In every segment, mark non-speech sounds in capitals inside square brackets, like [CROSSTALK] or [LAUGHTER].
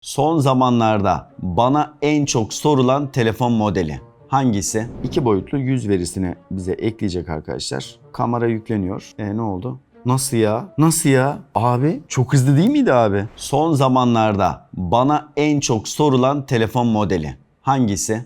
Son zamanlarda bana en çok sorulan telefon modeli hangisi? İki boyutlu yüz verisini bize ekleyecek arkadaşlar. Kamera yükleniyor. E ne oldu? Nasıl ya? Nasıl ya? Abi çok hızlı değil miydi abi? Son zamanlarda bana en çok sorulan telefon modeli hangisi?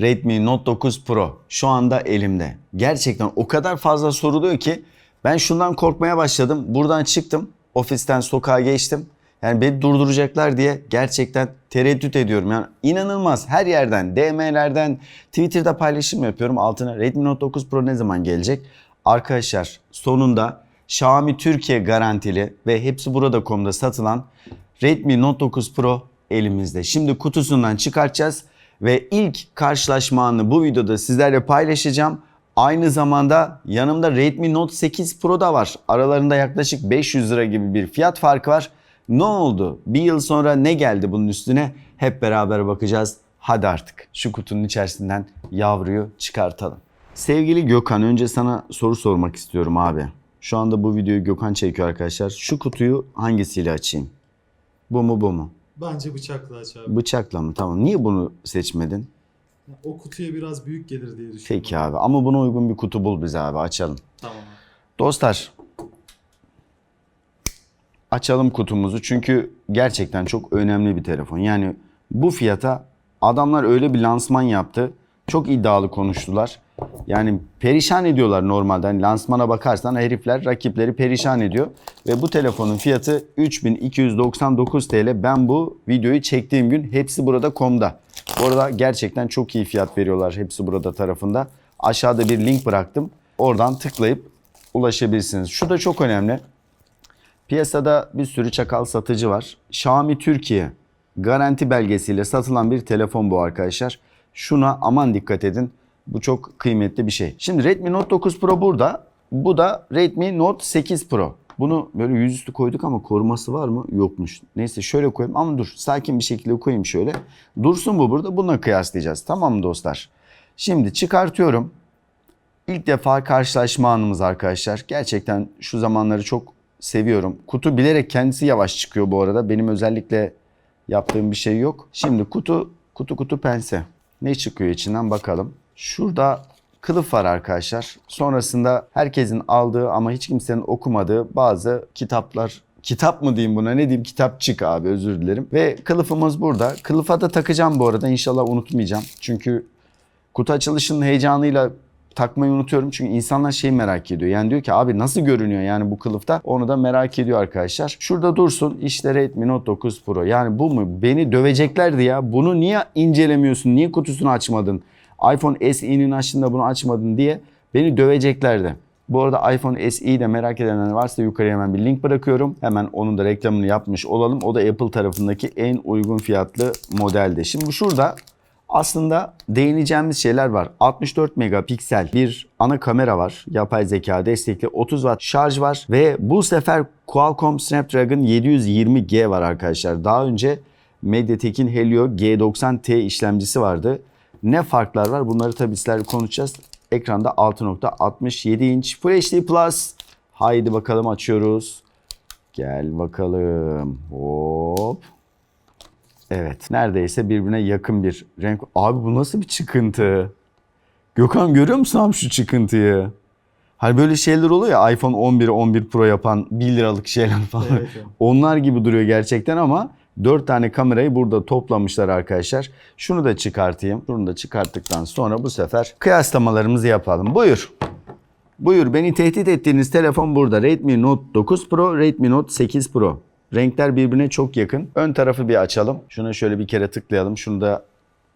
Redmi Note 9 Pro şu anda elimde. Gerçekten o kadar fazla soruluyor ki ben şundan korkmaya başladım. Buradan çıktım. Ofisten sokağa geçtim. Yani beni durduracaklar diye gerçekten tereddüt ediyorum. Yani inanılmaz her yerden, DM'lerden, Twitter'da paylaşım yapıyorum. Altına Redmi Note 9 Pro ne zaman gelecek? Arkadaşlar sonunda Xiaomi Türkiye garantili ve hepsi burada.com'da satılan Redmi Note 9 Pro elimizde. Şimdi kutusundan çıkartacağız ve ilk karşılaşma anını bu videoda sizlerle paylaşacağım. Aynı zamanda yanımda Redmi Note 8 Pro da var. Aralarında yaklaşık 500 lira gibi bir fiyat farkı var. Ne oldu? Bir yıl sonra ne geldi bunun üstüne? Hep beraber bakacağız. Hadi artık şu kutunun içerisinden yavruyu çıkartalım. Sevgili Gökhan önce sana soru sormak istiyorum abi. Şu anda bu videoyu Gökhan çekiyor arkadaşlar. Şu kutuyu hangisiyle açayım? Bu mu bu mu? Bence bıçakla aç abi. Bıçakla mı? Tamam. Niye bunu seçmedin? O kutuya biraz büyük gelir diye düşünüyorum. Peki abi. Ama buna uygun bir kutu bul bize abi. Açalım. Tamam. Dostlar. Açalım kutumuzu. Çünkü gerçekten çok önemli bir telefon. Yani bu fiyata adamlar öyle bir lansman yaptı. Çok iddialı konuştular. Yani perişan ediyorlar normalde. Hani lansmana bakarsan herifler rakipleri perişan ediyor. Ve bu telefonun fiyatı 3299 TL. Ben bu videoyu çektiğim gün hepsi burada komda. Bu gerçekten çok iyi fiyat veriyorlar hepsi burada tarafında. Aşağıda bir link bıraktım. Oradan tıklayıp ulaşabilirsiniz. Şu da çok önemli. Piyasada bir sürü çakal satıcı var. Xiaomi Türkiye garanti belgesiyle satılan bir telefon bu arkadaşlar. Şuna aman dikkat edin. Bu çok kıymetli bir şey. Şimdi Redmi Note 9 Pro burada. Bu da Redmi Note 8 Pro. Bunu böyle yüzüstü koyduk ama koruması var mı? Yokmuş. Neyse şöyle koyayım ama dur sakin bir şekilde koyayım şöyle. Dursun bu burada. Bununla kıyaslayacağız. Tamam mı dostlar? Şimdi çıkartıyorum. İlk defa karşılaşma anımız arkadaşlar. Gerçekten şu zamanları çok seviyorum. Kutu bilerek kendisi yavaş çıkıyor bu arada. Benim özellikle yaptığım bir şey yok. Şimdi kutu kutu kutu pense. Ne çıkıyor içinden bakalım. Şurada kılıf var arkadaşlar. Sonrasında herkesin aldığı ama hiç kimsenin okumadığı bazı kitaplar Kitap mı diyeyim buna ne diyeyim kitapçık abi özür dilerim. Ve kılıfımız burada. Kılıfa da takacağım bu arada inşallah unutmayacağım. Çünkü kutu açılışının heyecanıyla takmayı unutuyorum çünkü insanlar şeyi merak ediyor. Yani diyor ki abi nasıl görünüyor yani bu kılıfta? Onu da merak ediyor arkadaşlar. Şurada dursun işte Redmi Note 9 Pro. Yani bu mu? Beni döveceklerdi ya. Bunu niye incelemiyorsun? Niye kutusunu açmadın? iPhone SE'nin açtığında bunu açmadın diye beni döveceklerdi. Bu arada iPhone SE'yi de merak edenler varsa yukarıya hemen bir link bırakıyorum. Hemen onun da reklamını yapmış olalım. O da Apple tarafındaki en uygun fiyatlı modeldi. Şimdi şurada aslında değineceğimiz şeyler var. 64 megapiksel bir ana kamera var. Yapay zeka destekli 30 watt şarj var ve bu sefer Qualcomm Snapdragon 720G var arkadaşlar. Daha önce MediaTek'in Helio G90T işlemcisi vardı. Ne farklar var? Bunları tabii sizlerle konuşacağız. Ekranda 6.67 inç Full HD Plus. Haydi bakalım açıyoruz. Gel bakalım. Hop. Evet. Neredeyse birbirine yakın bir renk. Abi bu nasıl bir çıkıntı? Gökhan görüyor musun abi şu çıkıntıyı? Hani böyle şeyler oluyor ya iPhone 11, 11 Pro yapan 1 liralık şeyler [LAUGHS] falan. Evet. Onlar gibi duruyor gerçekten ama 4 tane kamerayı burada toplamışlar arkadaşlar. Şunu da çıkartayım. Şunu da çıkarttıktan sonra bu sefer kıyaslamalarımızı yapalım. Buyur. Buyur beni tehdit ettiğiniz telefon burada. Redmi Note 9 Pro, Redmi Note 8 Pro. Renkler birbirine çok yakın. Ön tarafı bir açalım. Şuna şöyle bir kere tıklayalım. Şunu da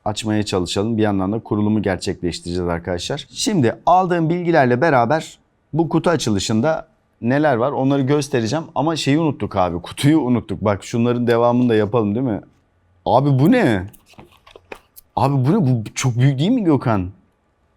açmaya çalışalım. Bir yandan da kurulumu gerçekleştireceğiz arkadaşlar. Şimdi aldığım bilgilerle beraber bu kutu açılışında neler var onları göstereceğim. Ama şeyi unuttuk abi. Kutuyu unuttuk. Bak şunların devamını da yapalım değil mi? Abi bu ne? Abi bu ne? Bu çok büyük değil mi Gökhan?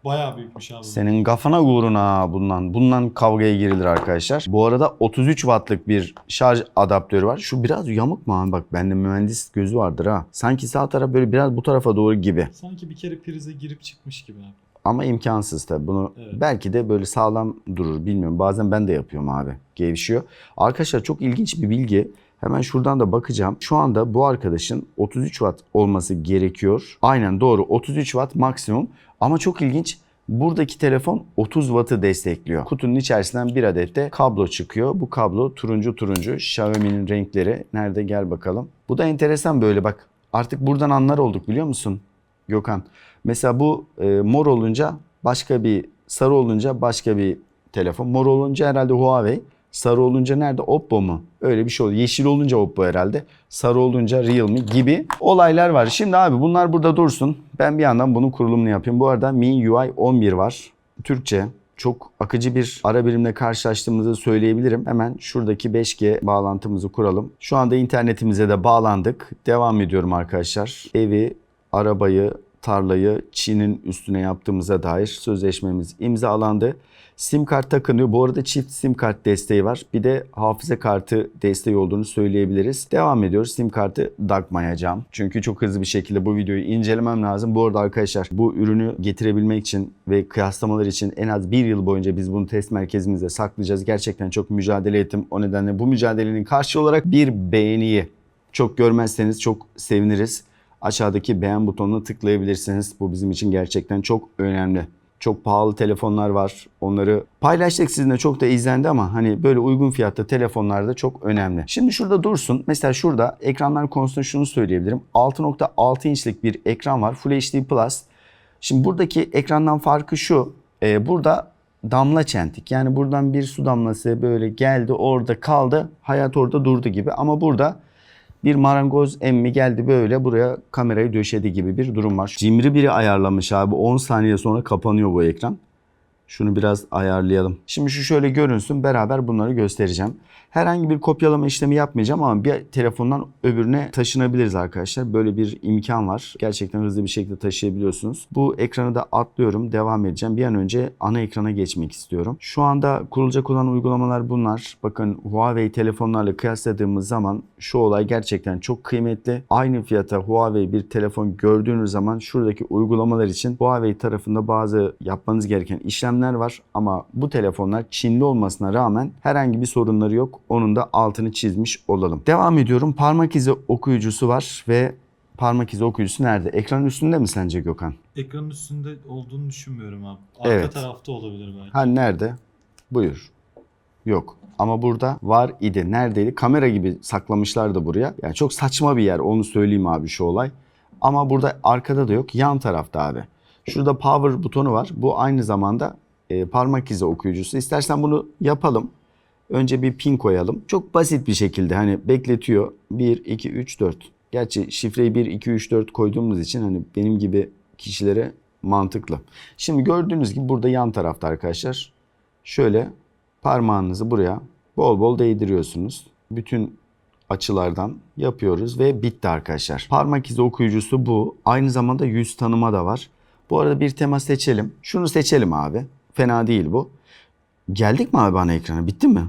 Bayağı büyükmüş abi. Senin kafana uğruna bundan. Bundan kavgaya girilir arkadaşlar. Bu arada 33 wattlık bir şarj adaptörü var. Şu biraz yamuk mu abi? Bak bende mühendis gözü vardır ha. Sanki sağ taraf böyle biraz bu tarafa doğru gibi. Sanki bir kere prize girip çıkmış gibi abi. Ama imkansız tabii. Bunu Evet. belki de böyle sağlam durur bilmiyorum. Bazen ben de yapıyorum abi. Gevşiyor. Arkadaşlar çok ilginç bir bilgi. Hemen şuradan da bakacağım. Şu anda bu arkadaşın 33 watt olması gerekiyor. Aynen doğru 33 watt maksimum. Ama çok ilginç. Buradaki telefon 30 wattı destekliyor. Kutunun içerisinden bir adet de kablo çıkıyor. Bu kablo turuncu turuncu. Xiaomi'nin renkleri. Nerede gel bakalım. Bu da enteresan böyle bak. Artık buradan anlar olduk biliyor musun Gökhan? Mesela bu e, mor olunca başka bir, sarı olunca başka bir telefon. Mor olunca herhalde Huawei. Sarı olunca nerede? Oppo mu? Öyle bir şey oluyor. Yeşil olunca Oppo herhalde. Sarı olunca Realme gibi olaylar var. Şimdi abi bunlar burada dursun. Ben bir yandan bunun kurulumunu yapayım. Bu arada MIUI 11 var. Türkçe. Çok akıcı bir ara birimle karşılaştığımızı söyleyebilirim. Hemen şuradaki 5G bağlantımızı kuralım. Şu anda internetimize de bağlandık. Devam ediyorum arkadaşlar. Evi, arabayı, tarlayı Çin'in üstüne yaptığımıza dair sözleşmemiz imzalandı. Sim kart takınıyor. Bu arada çift sim kart desteği var. Bir de hafıza kartı desteği olduğunu söyleyebiliriz. Devam ediyoruz. Sim kartı takmayacağım. Çünkü çok hızlı bir şekilde bu videoyu incelemem lazım. Bu arada arkadaşlar bu ürünü getirebilmek için ve kıyaslamalar için en az bir yıl boyunca biz bunu test merkezimizde saklayacağız. Gerçekten çok mücadele ettim. O nedenle bu mücadelenin karşı olarak bir beğeniyi çok görmezseniz çok seviniriz. Aşağıdaki beğen butonuna tıklayabilirsiniz. Bu bizim için gerçekten çok önemli. Çok pahalı telefonlar var. Onları paylaştık sizinle çok da izlendi ama hani böyle uygun fiyatta telefonlar da çok önemli. Şimdi şurada dursun. Mesela şurada ekranlar konusunda şunu söyleyebilirim. 6.6 inçlik bir ekran var. Full HD Plus. Şimdi buradaki ekrandan farkı şu. Ee, burada damla çentik. Yani buradan bir su damlası böyle geldi orada kaldı. Hayat orada durdu gibi. Ama burada bir marangoz emmi geldi böyle buraya kamerayı döşedi gibi bir durum var. Cimri biri ayarlamış abi. 10 saniye sonra kapanıyor bu ekran. Şunu biraz ayarlayalım. Şimdi şu şöyle görünsün beraber bunları göstereceğim. Herhangi bir kopyalama işlemi yapmayacağım ama bir telefondan öbürüne taşınabiliriz arkadaşlar. Böyle bir imkan var. Gerçekten hızlı bir şekilde taşıyabiliyorsunuz. Bu ekranı da atlıyorum. Devam edeceğim. Bir an önce ana ekrana geçmek istiyorum. Şu anda kurulacak olan uygulamalar bunlar. Bakın Huawei telefonlarla kıyasladığımız zaman şu olay gerçekten çok kıymetli. Aynı fiyata Huawei bir telefon gördüğünüz zaman şuradaki uygulamalar için Huawei tarafında bazı yapmanız gereken işlemler var. Ama bu telefonlar Çinli olmasına rağmen herhangi bir sorunları yok. Onun da altını çizmiş olalım. Devam ediyorum. Parmak izi okuyucusu var ve parmak izi okuyucusu nerede? Ekranın üstünde mi sence Gökhan? Ekranın üstünde olduğunu düşünmüyorum abi. Arka Evet. tarafta olabilir belki. Ha nerede? Buyur. Yok. Ama burada var idi. Neredeydi? Kamera gibi saklamışlar da buraya. Yani çok saçma bir yer. Onu söyleyeyim abi şu olay. Ama burada arkada da yok. Yan tarafta abi. Şurada power butonu var. Bu aynı zamanda e, parmak izi okuyucusu. İstersen bunu yapalım. Önce bir pin koyalım. Çok basit bir şekilde hani bekletiyor. 1, 2, 3, 4. Gerçi şifreyi 1, 2, 3, 4 koyduğumuz için hani benim gibi kişilere mantıklı. Şimdi gördüğünüz gibi burada yan tarafta arkadaşlar şöyle parmağınızı buraya bol bol değdiriyorsunuz. Bütün açılardan yapıyoruz ve bitti arkadaşlar. Parmak izi okuyucusu bu. Aynı zamanda yüz tanıma da var. Bu arada bir tema seçelim. Şunu seçelim abi. Fena değil bu. Geldik mi abi ana ekrana? Bitti mi?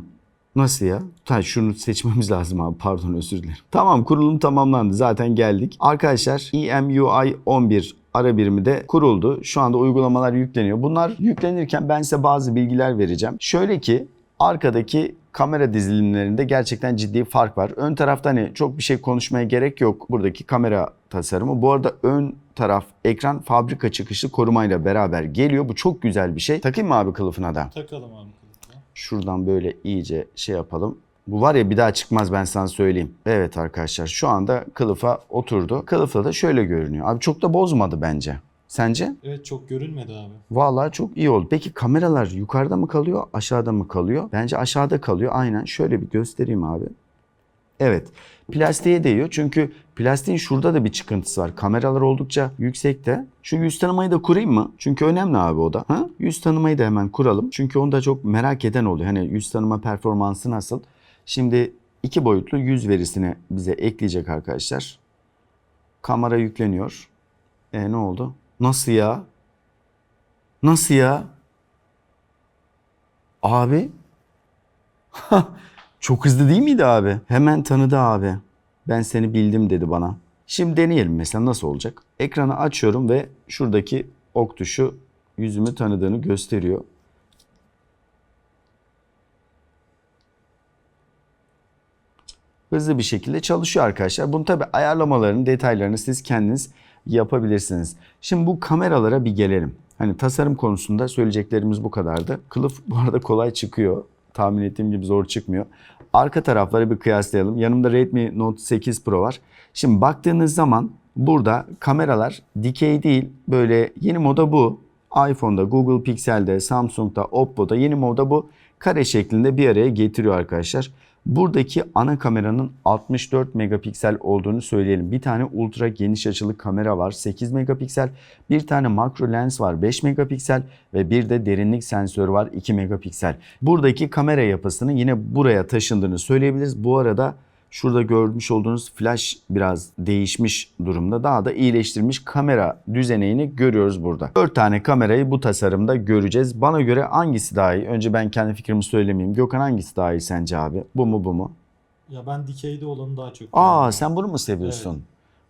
Nasıl ya? Ha, şunu seçmemiz [LAUGHS] lazım abi. Pardon özür dilerim. Tamam kurulum tamamlandı. Zaten geldik. Arkadaşlar EMUI 11 ara birimi de kuruldu. Şu anda uygulamalar yükleniyor. Bunlar yüklenirken ben size bazı bilgiler vereceğim. Şöyle ki arkadaki kamera dizilimlerinde gerçekten ciddi fark var. Ön tarafta hani çok bir şey konuşmaya gerek yok. Buradaki kamera tasarımı. Bu arada ön taraf ekran fabrika çıkışlı korumayla beraber geliyor. Bu çok güzel bir şey. Takayım mı abi kılıfına da? Takalım abi kılıfına. Şuradan böyle iyice şey yapalım. Bu var ya bir daha çıkmaz ben sana söyleyeyim. Evet arkadaşlar şu anda kılıfa oturdu. Kılıfta da şöyle görünüyor. Abi çok da bozmadı bence. Sence? Evet çok görünmedi abi. Vallahi çok iyi oldu. Peki kameralar yukarıda mı kalıyor, aşağıda mı kalıyor? Bence aşağıda kalıyor. Aynen. Şöyle bir göstereyim abi. Evet. Plastiğe değiyor. Çünkü plastiğin şurada da bir çıkıntısı var. Kameralar oldukça yüksekte. Şu yüz tanımayı da kurayım mı? Çünkü önemli abi o da. Ha? Yüz tanımayı da hemen kuralım. Çünkü onu da çok merak eden oluyor. Hani yüz tanıma performansı nasıl? Şimdi iki boyutlu yüz verisini bize ekleyecek arkadaşlar. Kamera yükleniyor. E ne oldu? Nasıl ya? Nasıl ya? Abi. [LAUGHS] Çok hızlı değil miydi abi? Hemen tanıdı abi. Ben seni bildim dedi bana. Şimdi deneyelim mesela nasıl olacak? Ekranı açıyorum ve şuradaki ok tuşu yüzümü tanıdığını gösteriyor. hızlı bir şekilde çalışıyor arkadaşlar. Bunu tabi ayarlamalarını, detaylarını siz kendiniz yapabilirsiniz. Şimdi bu kameralara bir gelelim. Hani tasarım konusunda söyleyeceklerimiz bu kadardı. Kılıf bu arada kolay çıkıyor. Tahmin ettiğim gibi zor çıkmıyor. Arka tarafları bir kıyaslayalım. Yanımda Redmi Note 8 Pro var. Şimdi baktığınız zaman burada kameralar dikey değil böyle yeni moda bu. iPhone'da, Google Pixel'de, Samsung'da, Oppo'da yeni moda bu. Kare şeklinde bir araya getiriyor arkadaşlar. Buradaki ana kameranın 64 megapiksel olduğunu söyleyelim. Bir tane ultra geniş açılı kamera var 8 megapiksel. Bir tane makro lens var 5 megapiksel ve bir de derinlik sensörü var 2 megapiksel. Buradaki kamera yapısını yine buraya taşındığını söyleyebiliriz. Bu arada Şurada görmüş olduğunuz flash biraz değişmiş durumda. Daha da iyileştirilmiş kamera düzeneğini görüyoruz burada. 4 tane kamerayı bu tasarımda göreceğiz. Bana göre hangisi daha iyi? Önce ben kendi fikrimi söylemeyeyim. Gökhan hangisi daha iyi sence abi? Bu mu bu mu? Ya ben dikeyde olanı daha çok Aa beğendim. sen bunu mu seviyorsun? Evet.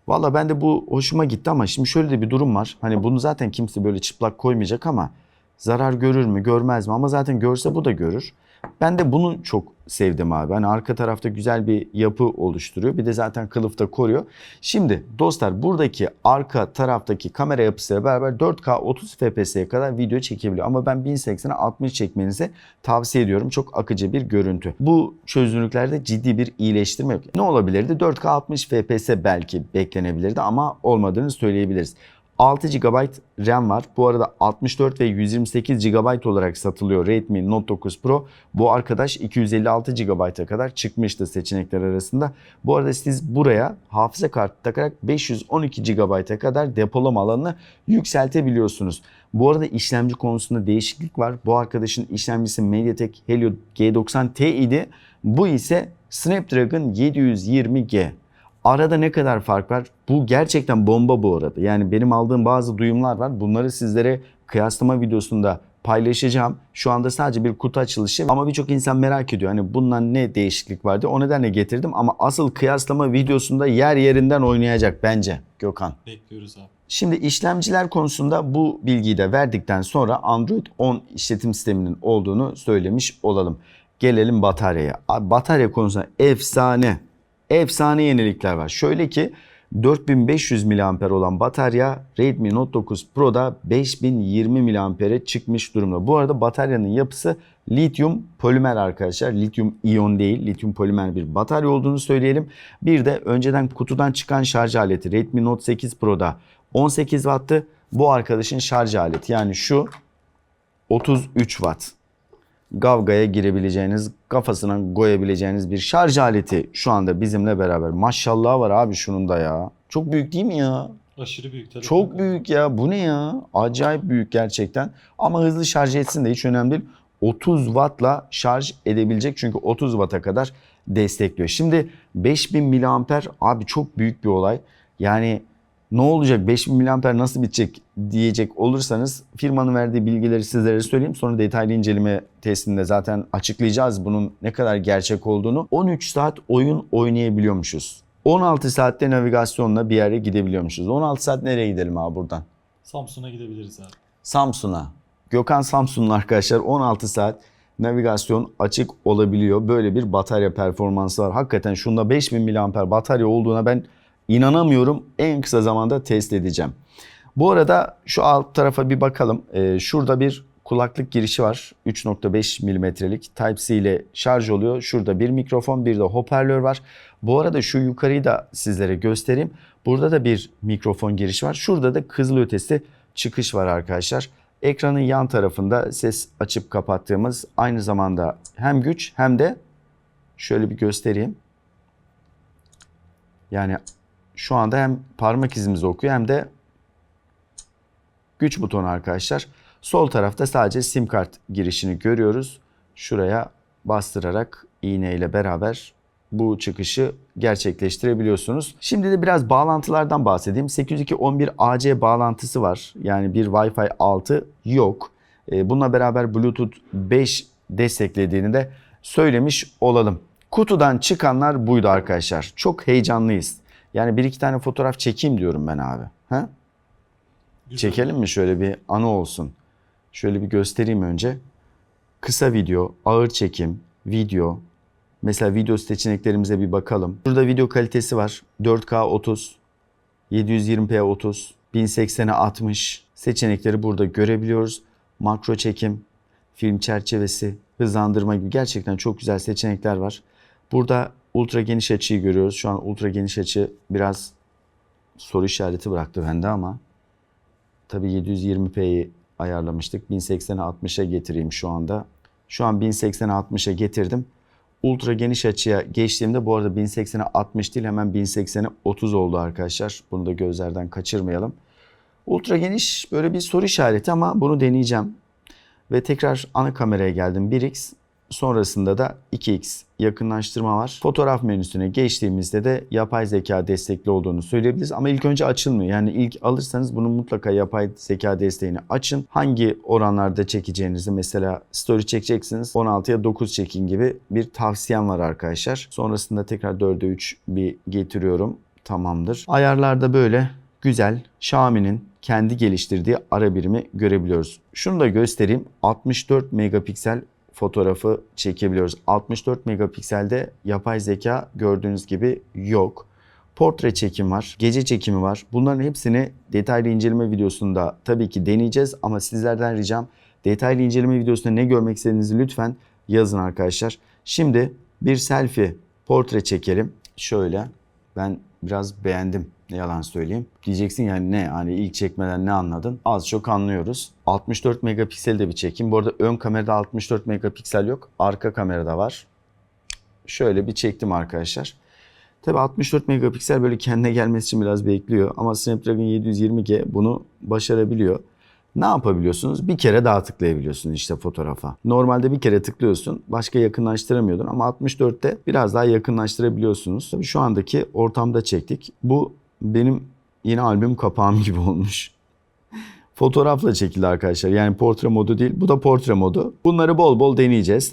Valla ben de bu hoşuma gitti ama şimdi şöyle de bir durum var. Hani bunu zaten kimse böyle çıplak koymayacak ama zarar görür mü görmez mi? Ama zaten görse bu da görür. Ben de bunu çok sevdim abi. Hani arka tarafta güzel bir yapı oluşturuyor. Bir de zaten kılıfta koruyor. Şimdi dostlar buradaki arka taraftaki kamera yapısıyla beraber 4K 30 FPS'ye kadar video çekebiliyor. Ama ben 1080'e 60 çekmenizi tavsiye ediyorum. Çok akıcı bir görüntü. Bu çözünürlüklerde ciddi bir iyileştirme yok. Ne olabilirdi? 4K 60 FPS belki beklenebilirdi ama olmadığını söyleyebiliriz. 6 GB RAM var. Bu arada 64 ve 128 GB olarak satılıyor Redmi Note 9 Pro. Bu arkadaş 256 GB'a kadar çıkmıştı seçenekler arasında. Bu arada siz buraya hafıza kartı takarak 512 GB'a kadar depolama alanını yükseltebiliyorsunuz. Bu arada işlemci konusunda değişiklik var. Bu arkadaşın işlemcisi MediaTek Helio G90T idi. Bu ise Snapdragon 720G. Arada ne kadar fark var? Bu gerçekten bomba bu arada. Yani benim aldığım bazı duyumlar var. Bunları sizlere kıyaslama videosunda paylaşacağım. Şu anda sadece bir kutu açılışı ama birçok insan merak ediyor. Hani bundan ne değişiklik vardı? O nedenle getirdim ama asıl kıyaslama videosunda yer yerinden oynayacak bence Gökhan. Bekliyoruz abi. Şimdi işlemciler konusunda bu bilgiyi de verdikten sonra Android 10 işletim sisteminin olduğunu söylemiş olalım. Gelelim bataryaya. Batarya konusunda efsane, efsane yenilikler var. Şöyle ki 4500 mAh olan batarya Redmi Note 9 Pro'da 5020 mAh'e çıkmış durumda. Bu arada bataryanın yapısı lityum polimer arkadaşlar. Lityum iyon değil, lityum polimer bir batarya olduğunu söyleyelim. Bir de önceden kutudan çıkan şarj aleti Redmi Note 8 Pro'da 18 Watt'tı. Bu arkadaşın şarj aleti yani şu 33 Watt. Gavgaya girebileceğiniz, kafasına koyabileceğiniz bir şarj aleti şu anda bizimle beraber. Maşallah var abi şunun da ya. Çok büyük değil mi ya? Aşırı büyük telefon. Çok büyük ya. Bu ne ya? Acayip büyük gerçekten. Ama hızlı şarj etsin de hiç önemli değil. 30 wattla şarj edebilecek çünkü 30 watt'a kadar destekliyor. Şimdi 5000 miliamper abi çok büyük bir olay. Yani ne olacak 5000 miliamper nasıl bitecek diyecek olursanız firmanın verdiği bilgileri sizlere söyleyeyim. Sonra detaylı inceleme testinde zaten açıklayacağız bunun ne kadar gerçek olduğunu. 13 saat oyun oynayabiliyormuşuz. 16 saatte navigasyonla bir yere gidebiliyormuşuz. 16 saat nereye gidelim abi buradan? Samsun'a gidebiliriz abi. Samsun'a. Gökhan Samsun'un arkadaşlar 16 saat navigasyon açık olabiliyor. Böyle bir batarya performansı var. Hakikaten şunda 5000 mAh batarya olduğuna ben inanamıyorum. En kısa zamanda test edeceğim. Bu arada şu alt tarafa bir bakalım. Ee, şurada bir kulaklık girişi var. 3.5 milimetrelik Type-C ile şarj oluyor. Şurada bir mikrofon bir de hoparlör var. Bu arada şu yukarıyı da sizlere göstereyim. Burada da bir mikrofon girişi var. Şurada da kızılötesi çıkış var arkadaşlar. Ekranın yan tarafında ses açıp kapattığımız aynı zamanda hem güç hem de şöyle bir göstereyim. Yani şu anda hem parmak izimizi okuyor hem de güç butonu arkadaşlar. Sol tarafta sadece sim kart girişini görüyoruz. Şuraya bastırarak iğneyle beraber bu çıkışı gerçekleştirebiliyorsunuz. Şimdi de biraz bağlantılardan bahsedeyim. 802.11ac bağlantısı var. Yani bir Wi-Fi 6 yok. Ee, Bununla beraber Bluetooth 5 desteklediğini de söylemiş olalım. Kutudan çıkanlar buydu arkadaşlar. Çok heyecanlıyız. Yani bir iki tane fotoğraf çekeyim diyorum ben abi. Ha? Güzel. Çekelim mi şöyle bir anı olsun. Şöyle bir göstereyim önce. Kısa video, ağır çekim, video. Mesela video seçeneklerimize bir bakalım. Burada video kalitesi var. 4K 30, 720p 30, 1080'e 60 seçenekleri burada görebiliyoruz. Makro çekim, film çerçevesi, hızlandırma gibi gerçekten çok güzel seçenekler var. Burada ultra geniş açıyı görüyoruz. Şu an ultra geniş açı biraz soru işareti bıraktı bende ama tabii 720p'yi ayarlamıştık. 1080'e 60'a getireyim şu anda. Şu an 1080'e 60'a getirdim. Ultra geniş açıya geçtiğimde bu arada 1080'e 60 değil hemen 1080'e 30 oldu arkadaşlar. Bunu da gözlerden kaçırmayalım. Ultra geniş böyle bir soru işareti ama bunu deneyeceğim. Ve tekrar ana kameraya geldim 1x. Sonrasında da 2x yakınlaştırma var. Fotoğraf menüsüne geçtiğimizde de yapay zeka destekli olduğunu söyleyebiliriz. Ama ilk önce açılmıyor. Yani ilk alırsanız bunun mutlaka yapay zeka desteğini açın. Hangi oranlarda çekeceğinizi mesela story çekeceksiniz 16'ya 9 çekin gibi bir tavsiyem var arkadaşlar. Sonrasında tekrar 4'e 3 bir getiriyorum. Tamamdır. Ayarlarda böyle güzel Xiaomi'nin kendi geliştirdiği ara birimi görebiliyoruz. Şunu da göstereyim. 64 megapiksel fotoğrafı çekebiliyoruz. 64 megapikselde yapay zeka gördüğünüz gibi yok. Portre çekim var, gece çekimi var. Bunların hepsini detaylı inceleme videosunda tabii ki deneyeceğiz ama sizlerden ricam detaylı inceleme videosunda ne görmek istediğinizi lütfen yazın arkadaşlar. Şimdi bir selfie portre çekelim. Şöyle ben biraz beğendim yalan söyleyeyim. Diyeceksin yani ne hani ilk çekmeden ne anladın? Az çok anlıyoruz. 64 megapiksel de bir çekim. Bu arada ön kamerada 64 megapiksel yok. Arka kamerada var. Şöyle bir çektim arkadaşlar. Tabi 64 megapiksel böyle kendine gelmesi için biraz bekliyor. Ama Snapdragon 720G bunu başarabiliyor. Ne yapabiliyorsunuz? Bir kere daha tıklayabiliyorsunuz işte fotoğrafa. Normalde bir kere tıklıyorsun. Başka yakınlaştıramıyordun ama 64'te biraz daha yakınlaştırabiliyorsunuz. Tabii şu andaki ortamda çektik. Bu benim yeni albüm kapağım gibi olmuş. Fotoğrafla çekildi arkadaşlar. Yani portre modu değil. Bu da portre modu. Bunları bol bol deneyeceğiz.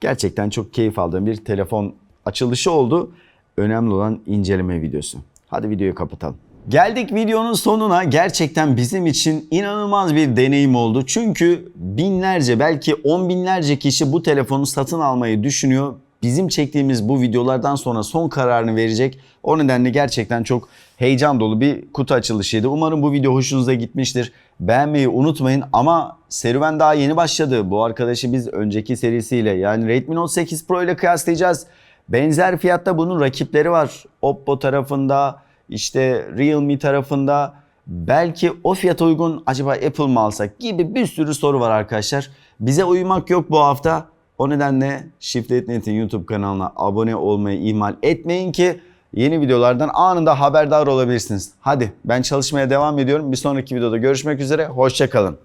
Gerçekten çok keyif aldığım bir telefon açılışı oldu. Önemli olan inceleme videosu. Hadi videoyu kapatalım. Geldik videonun sonuna. Gerçekten bizim için inanılmaz bir deneyim oldu. Çünkü binlerce belki on binlerce kişi bu telefonu satın almayı düşünüyor. Bizim çektiğimiz bu videolardan sonra son kararını verecek. O nedenle gerçekten çok heyecan dolu bir kutu açılışıydı. Umarım bu video hoşunuza gitmiştir. Beğenmeyi unutmayın ama serüven daha yeni başladı. Bu arkadaşı biz önceki serisiyle yani Redmi Note 8 Pro ile kıyaslayacağız. Benzer fiyatta bunun rakipleri var. Oppo tarafında, işte Realme tarafında. Belki o fiyata uygun acaba Apple mı alsak gibi bir sürü soru var arkadaşlar. Bize uymak yok bu hafta. O nedenle Shift.net'in YouTube kanalına abone olmayı ihmal etmeyin ki yeni videolardan anında haberdar olabilirsiniz. Hadi ben çalışmaya devam ediyorum. Bir sonraki videoda görüşmek üzere. Hoşçakalın.